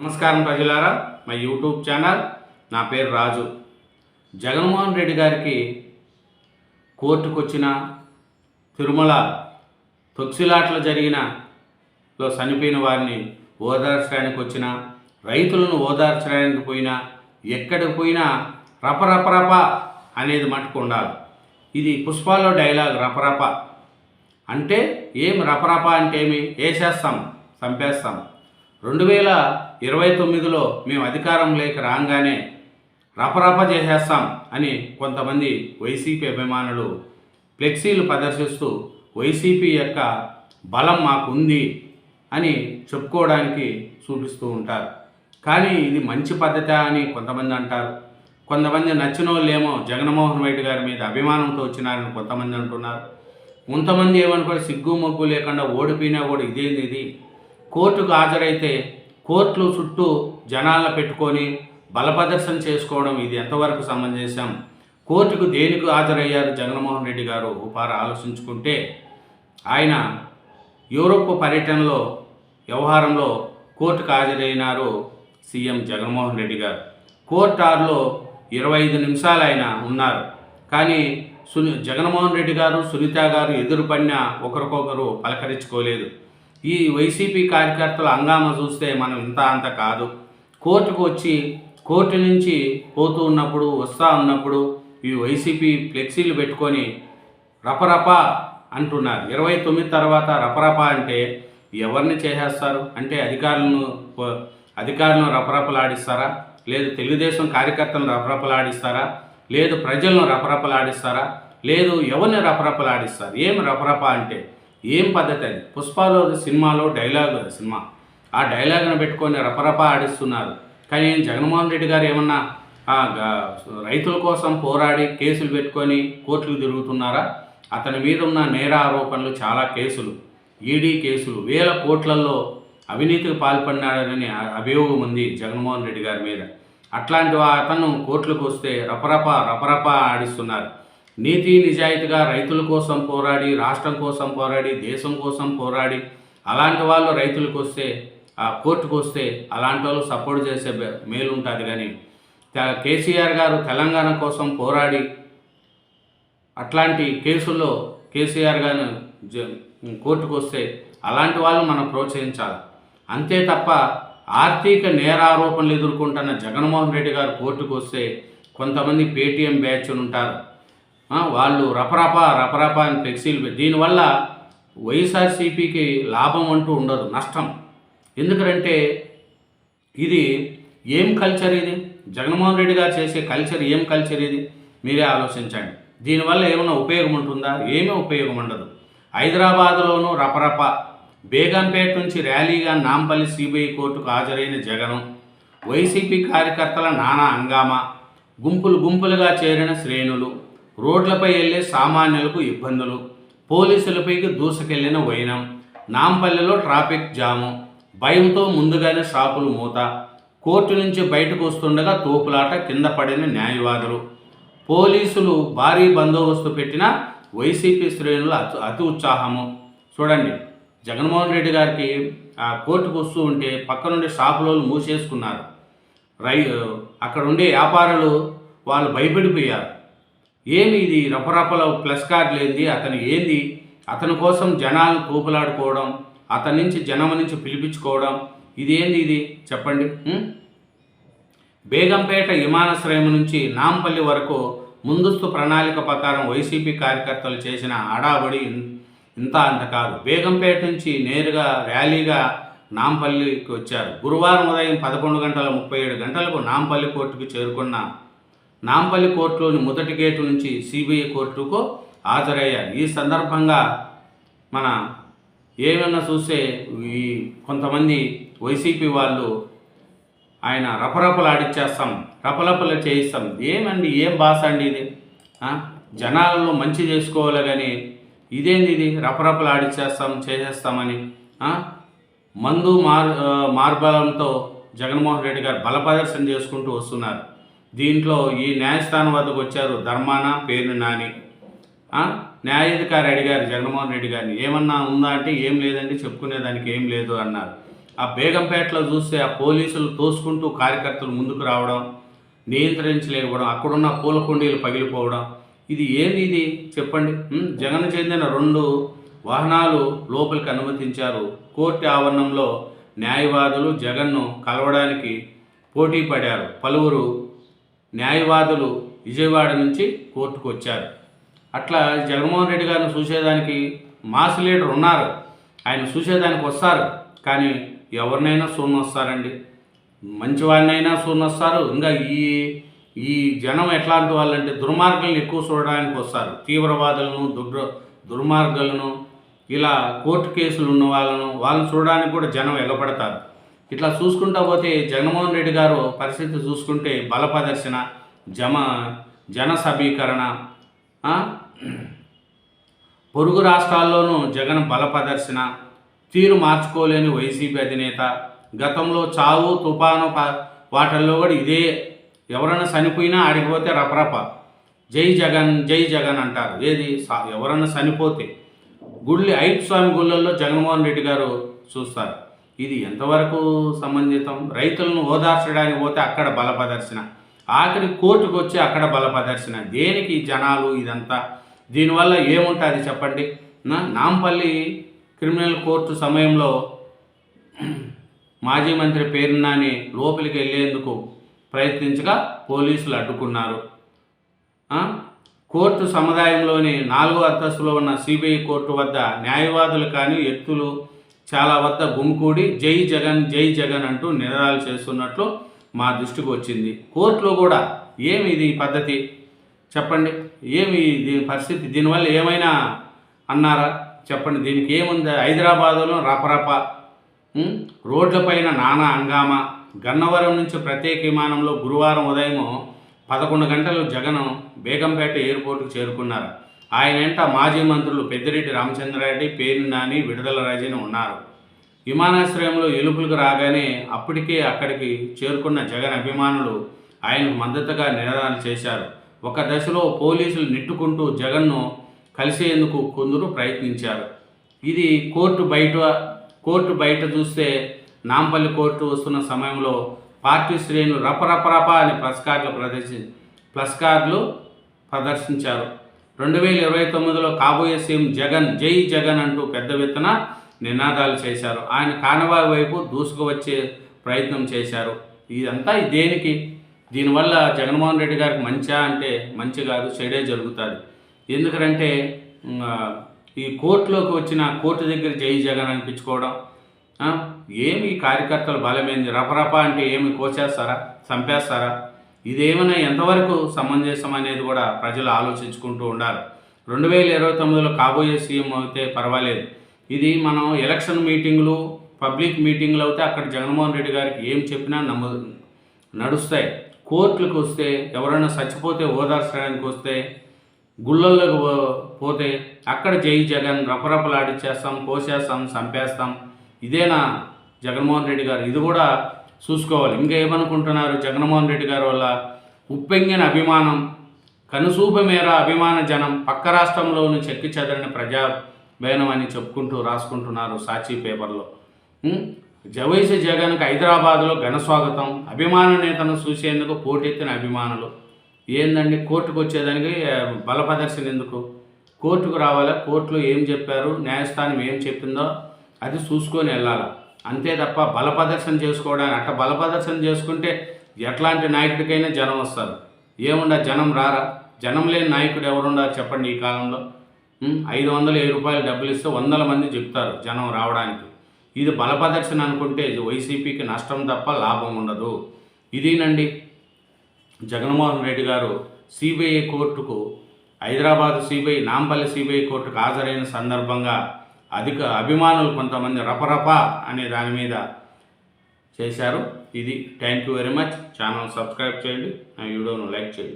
నమస్కారం ప్రజలారా మా యూట్యూబ్ ఛానల్ నా పేరు రాజు. జగన్మోహన్ రెడ్డి గారికి కోర్టుకు వచ్చిన తిరుమల తొక్సిలాట్లు జరిగిన లో చనిపోయిన వారిని ఓదార్చడానికి వచ్చిన రైతులను ఓదార్చడానికి పోయినా ఎక్కడికి పోయినా రపరపరప అనేది మట్టుకు ఉండాలి. ఇది పుష్పాలో డైలాగ్ రపరప. అంటే ఏం రపరప అంటే ఏమి? వేసేస్తాం చంపేస్తాం. రెండు వేల ఇరవై తొమ్మిదిలో మేము అధికారం లేక రాగానే రపరప చేసేస్తాం అని కొంతమంది వైసీపీ అభిమానులు ఫ్లెక్సీలు ప్రదర్శిస్తూ వైసీపీ యొక్క బలం మాకుంది అని చెప్పుకోవడానికి చూపిస్తూ ఉంటారు. కానీ ఇది మంచి పద్ధతి అని కొంతమంది అంటారు. కొంతమంది నచ్చిన వాళ్ళేమో జగన్మోహన్ రెడ్డి గారి మీద అభిమానంతో వచ్చినారని కొంతమంది అంటున్నారు. కొంతమంది ఏమనుకో సిగ్గు మొగ్గు లేకుండా ఓడిపోయినా కూడా ఇదేంది ఇది? కోర్టుకు హాజరైతే కోర్టులు చుట్టూ జనాలను పెట్టుకొని బలప్రదర్శన చేసుకోవడం ఇది ఎంతవరకు సమంజసం? కోర్టుకు దేనికి హాజరయ్యారు జగన్మోహన్ రెడ్డి గారు? ఉపారు ఆలోచించుకుంటే ఆయన యూరోప్ పర్యటనలో వ్యవహారంలో కోర్టుకు హాజరైనారు సీఎం జగన్మోహన్ రెడ్డి గారు. కోర్టు ఆరులో ఇరవై ఐదు నిమిషాలు ఆయన ఉన్నారు. కానీ సుని జగన్మోహన్ రెడ్డి గారు సునీత గారు ఎదురుపడిన ఒకరికొకరు పలకరించుకోలేదు. ఈ వైసీపీ కార్యకర్తల హంగామా చూస్తే మనం ఇంత అంత కాదు. కోర్టుకు వచ్చి కోర్టు నుంచి పోతూ ఉన్నప్పుడు వస్తూ ఉన్నప్పుడు ఈ వైసీపీ ఫ్లెక్సీలు పెట్టుకొని రపరప అంటున్నారు. ఇరవై తొమ్మిది తర్వాత రపరప అంటే ఎవరిని చేసేస్తారు? అంటే అధికారులను అధికారులను రపరపలాడిస్తారా? లేదు తెలుగుదేశం కార్యకర్తలను రపరపలాడిస్తారా? లేదు ప్రజలను రపరపలాడిస్తారా? లేదు ఎవరిని రపరపలాడిస్తారు? ఏం రపరప అంటే ఏం పద్ధతి అది? పుష్పలో సినిమాలో డైలాగ్ అది సినిమా. ఆ డైలాగ్ను పెట్టుకొని రపరప ఆడిస్తున్నారు. కానీ జగన్మోహన్ రెడ్డి గారు ఏమన్నా రైతుల కోసం పోరాడి కేసులు పెట్టుకొని కోర్టులు తిరుగుతున్నారా? అతని మీద ఉన్న నేర ఆరోపణలు చాలా కేసులు. ఈడీ కేసులు. వేల కోట్లలో అవినీతికి పాల్పడినాడని అభియోగం ఉంది జగన్మోహన్ రెడ్డి గారి మీద. అట్లాంటి అతను కోర్టులకు వస్తే రపరప రపరప ఆడిస్తున్నారు. నీతి నిజాయితీగా రైతుల కోసం పోరాడి రాష్ట్రం కోసం పోరాడి దేశం కోసం పోరాడి అలాంటి వాళ్ళు రైతులకు వస్తే ఆ కోర్టుకు వస్తే అలాంటి వాళ్ళు సపోర్ట్ చేసే మేలు ఉంటుంది కానీ కేసీఆర్ గారు తెలంగాణ కోసం పోరాడి అట్లాంటి కేసుల్లో కేసీఆర్ గారు జ- కోర్టుకు వస్తే అలాంటి వాళ్ళు మనం ప్రోత్సహించాలి. అంతే తప్ప ఆర్థిక నేరారోపణలు ఎదుర్కొంటున్న జగన్మోహన్ రెడ్డి గారు కోర్టుకు వస్తే కొంతమంది పేటీఎం బ్యాచ్లు ఉంటారు. వాళ్ళు రపరప రపరప అని ఫ్లెక్సీలు దీనివల్ల వైఎస్ఆర్సీపీకి లాభం అంటూ ఉండదు నష్టం. ఎందుకంటే ఇది ఏం కల్చర్ ఇది? జగన్మోహన్ రెడ్డి గారు చేసే కల్చర్ ఏం కల్చర్ ఇది? మీరే ఆలోచించండి. దీనివల్ల ఏమైనా ఉపయోగం ఉంటుందా? ఏమీ ఉపయోగం ఉండదు. హైదరాబాద్లోనూ రపరప. బేగంపేట నుంచి ర్యాలీగా నాంపల్లి సిబిఐ కోర్టుకు హాజరైన జగను. వైసీపీ కార్యకర్తల నానా హంగామా. గుంపులు గుంపులుగా చేరిన శ్రేణులు. రోడ్లపై వెళ్ళే సామాన్యులకు ఇబ్బందులు పోలీసులపైకి దూసుకెళ్ళిన వైనం నాంపల్లిలో ట్రాఫిక్ జాము భయంతో ముందుగానే షాపులు మూత కోర్టు నుంచి బయటకు వస్తుండగా తోపులాట కింద పడిన న్యాయవాదులు. పోలీసులు భారీ బందోబస్తు పెట్టిన వైసీపీ శ్రేణుల అతి అతి ఉత్సాహము. చూడండి జగన్మోహన్ రెడ్డి గారికి ఆ కోర్టుకు వస్తూ ఉంటే పక్క నుండి మూసేసుకున్నారు. రై అక్కడ ఉండే వ్యాపారులు వాళ్ళు భయపడిపోయారు. ఏమి ఇది రపరపల ప్లస్ కార్డులు ఏంది అతను ఏంది? అతని కోసం జనాలను కూపులాడుకోవడం అతని నుంచి జనం నుంచి పిలిపించుకోవడం ఇదేంది ఇది? చెప్పండి. బేగంపేట విమానాశ్రయం నుంచి నాంపల్లి వరకు ముందస్తు ప్రణాళిక ప్రకారం వైసీపీ కార్యకర్తలు చేసిన హడాబడి ఇంత అంత కాదు. బేగంపేట నుంచి నేరుగా ర్యాలీగా నాంపల్లికి వచ్చారు. గురువారం ఉదయం పదకొండు గంటల ముప్పై ఏడు గంటలకు నాంపల్లి కోర్టుకు చేరుకున్న నాంపల్లి కోర్టులోని మొదటి గేటు నుంచి సిబిఐ కోర్టుకు హాజరయ్యారు. ఈ సందర్భంగా మన ఏమన్నా చూస్తే ఈ కొంతమంది వైసీపీ వాళ్ళు ఆయన రపరపలు ఆడిచ్చేస్తాం రపరపలు చేయిస్తాం. ఏమండి ఏం భాష అండి ఇది? జనాలలో మంచి చేసుకోవాలి కానీ ఇదేంది ఇది? రపరపలు ఆడిచ్చేస్తాం చేసేస్తామని మందు మార్ మార్బలంతో జగన్మోహన్ రెడ్డి గారు బలప్రదర్శన చేసుకుంటూ వస్తున్నారు. దీంట్లో ఈ న్యాయస్థానం వద్దకు వచ్చారు ధర్మాన పేరు నాని. న్యాయాధికారి అడిగారు జగన్మోహన్ రెడ్డి గారిని ఏమన్నా ఉందా అంటే ఏం లేదండి చెప్పుకునేదానికి ఏం లేదు అన్నారు. ఆ బేగంపేటలో చూస్తే ఆ పోలీసులు తోసుకుంటూ కార్యకర్తలు ముందుకు రావడం నియంత్రించలేకపోవడం అక్కడున్న పూల కుండీలు పగిలిపోవడం. ఇది ఏంది ఇది? చెప్పండి. జగన్ చెందిన రెండు వాహనాలు లోపలికి అనుమతించారు. కోర్టు ఆవరణంలో న్యాయవాదులు జగన్ను కలవడానికి పోటీ పడారు. పలువురు న్యాయవాదులు విజయవాడ నుంచి కోర్టుకు వచ్చారు. అట్లా జగన్మోహన్ రెడ్డి గారిని చూసేదానికి మాస్ లీడర్ ఉన్నారు. ఆయన చూసేదానికి వస్తారు. కానీ ఎవరినైనా సూన్ వస్తారండి మంచివాడినైనా సూన్ వస్తారు ఇంకా ఈ ఈ జనం ఎట్లాంటి వాళ్ళంటే దుర్మార్గులను ఎక్కువ చూడడానికి వస్తారు. తీవ్రవాదులను దుర్ దుర్మార్గులను ఇలా కోర్టు కేసులు ఉన్న వాళ్ళను వాళ్ళని చూడడానికి కూడా జనం ఎగబడతారు. ఇట్లా చూసుకుంటా పోతే జగన్మోహన్ రెడ్డి గారు పరిస్థితి చూసుకుంటే బల ప్రదర్శన జమ జన సమీకరణ పొరుగు రాష్ట్రాల్లోనూ జగన్ బల ప్రదర్శన తీరు మార్చుకోలేని వైసీపీ అధినేత గతంలో చావు తుఫాను వాటల్లో కూడా ఇదే ఎవరైనా చనిపోయినా ఆడిపోతే రపరప. జై జగన్ జై జగన్ అంటారు. ఏది? సా- ఎవరన్నా చనిపోతే. గుళ్ళి ఐదు స్వామి గుళ్ళల్లో జగన్మోహన్ రెడ్డి గారు చూస్తారు. ఇది ఎంతవరకు సంబంధితం? రైతులను ఓదార్చడానికి పోతే అక్కడ బల ప్రదర్శన ఆఖరి కోర్టుకు వచ్చి అక్కడ బల ప్రదర్శన దేనికి జనాలు ఇదంతా? దీనివల్ల ఏముంటుంది చెప్పండి? నా నాంపల్లి క్రిమినల్ కోర్టు సమయంలో మాజీ మంత్రి పేరున్నాని లోపలికి వెళ్ళేందుకు ప్రయత్నించగా పోలీసులు అడ్డుకున్నారు. కోర్టు సముదాయంలోని నాలుగో అంతస్తులో ఉన్న సిబిఐ కోర్టు వద్ద న్యాయవాదులు కానీ వ్యక్తులు చాలా వద్ద గుమికూడి జై జగన్ జై జగన్ అంటూ నినాదాలు చేస్తున్నట్లు మా దృష్టికి వచ్చింది. కోర్టులో కూడా ఏమి ఇది పద్ధతి? చెప్పండి. ఏమి దీని పరిస్థితి? దీనివల్ల ఏమైనా అన్నారా? చెప్పండి. దీనికి ఏముంది? హైదరాబాదులో రపరప రోడ్లపైన నానా హంగామా. గన్నవరం నుంచి ప్రత్యేక విమానంలో గురువారం ఉదయం పదకొండు గంటలు జగన్ బేగంపేట ఎయిర్పోర్టుకు చేరుకున్నారు? ఆయన వెంట మాజీ మంత్రులు పెద్దిరెడ్డి రామచంద్రారెడ్డి పేరు నాని విడుదల రాజని ఉన్నారు. విమానాశ్రయంలో ఎలుపులకు రాగానే అప్పటికే అక్కడికి చేరుకున్న జగన్ అభిమానులు ఆయనకు మద్దతుగా నినాదాలు చేశారు. ఒక దశలో పోలీసులు నెట్టుకుంటూ జగన్ను కలిసేందుకు కొందరు ప్రయత్నించారు. ఇది కోర్టు బయట కోర్టు బయట చూస్తే నాంపల్లి కోర్టు వస్తున్న సమయంలో పార్టీ శ్రేణులు రపరపరప అని ప్లస్ కార్డులు ప్రదర్శి ప్లస్ కార్డులు ప్రదర్శించారు. రెండు వేల ఇరవై తొమ్మిదిలో కాబోయే సీఎం జగన్ జై జగన్ అంటూ పెద్ద ఎత్తున నినాదాలు చేశారు. ఆయన కానవాయి వైపు దూసుకు వచ్చే ప్రయత్నం చేశారు. ఇదంతా దేనికి? దీనివల్ల జగన్మోహన్ రెడ్డి గారికి మంచా అంటే మంచి కాదు చెడే జరుగుతుంది. ఎందుకంటే ఈ కోర్టులోకి వచ్చిన కోర్టు దగ్గర జై జగన్ అనిపించుకోవడం ఏమి కార్యకర్తలు కార్యకర్తల బలమైంది? రపరప అంటే ఏమి కోసేస్తారా? చంపేస్తారా? ఇదేమైనా ఎంతవరకు సమంజసం అనేది కూడా ప్రజలు ఆలోచించుకుంటూ ఉండాలి. రెండు వేల ఇరవై తొమ్మిదిలో కాబోయే సీఎం అయితే పర్వాలేదు. ఇది మనం ఎలక్షన్ మీటింగ్లు పబ్లిక్ మీటింగ్లు అయితే అక్కడ జగన్మోహన్ రెడ్డి గారికి ఏం చెప్పినా నమ్ము నడుస్తాయి. కోర్టులకు వస్తే ఎవరైనా చచ్చిపోతే ఓదార్చడానికి వస్తే గుళ్ళల్లోకి పో- పోతే అక్కడ జై జగన్ రపరపలాడిచ్చేస్తాం కోసేస్తాం చంపేస్తాం. ఇదేనా జగన్మోహన్ రెడ్డి గారు? ఇది కూడా చూసుకోవాలి. ఇంకా ఏమనుకుంటున్నారు? జగన్మోహన్ రెడ్డి గారి వల్ల ఉప్పెంగిన అభిమానం కనుసూప మేర అభిమాన జనం పక్క రాష్ట్రంలోని చెక్కి చెదరని ప్రజా భయనం అని చెప్పుకుంటూ రాసుకుంటున్నారు సాక్షి పేపర్లో. ఉం? జవైసి జగన్కి హైదరాబాద్లో ఘన స్వాగతం. అభిమాన నేతను చూసేందుకు పోటెత్తిన అభిమానులు. ఏందండి? కోర్టుకు వచ్చేదానికి బలప్రదర్శన ఎందుకు? కోర్టుకు రావాలా? కోర్టులో ఏం చెప్పారు? న్యాయస్థానం ఏం చెప్పిందో అది చూసుకొని వెళ్ళాలి? అంతే తప్ప బల ప్రదర్శన చేసుకోవడానికి అట్ట బల ప్రదర్శన చేసుకుంటే ఎట్లాంటి నాయకుడికైనా జనం వస్తారు. ఏముండ జనం రారా? జనం లేని నాయకుడు ఎవరుండారు చెప్పండి ఈ కాలంలో? ఐదు వందలు వెయ్యి రూపాయలు డబ్బులు ఇస్తే వందల మంది చెప్తారు జనం రావడానికి. ఇది బల ప్రదర్శన అనుకుంటే ఇది వైసీపీకి నష్టం తప్ప లాభం ఉండదు. ఇదేనండి? జగన్మోహన్ రెడ్డి గారు సిబిఐ కోర్టుకు హైదరాబాద్ సిబిఐ నాంపల్లి సిబిఐ కోర్టుకు హాజరైన సందర్భంగా అధిక అభిమానులు కొంతమంది రపరప అనే దాని మీద చేశారు. ఇది thank you very much. Channel subscribe చేయండి. నా వీడియోను లైక్ చేయండి.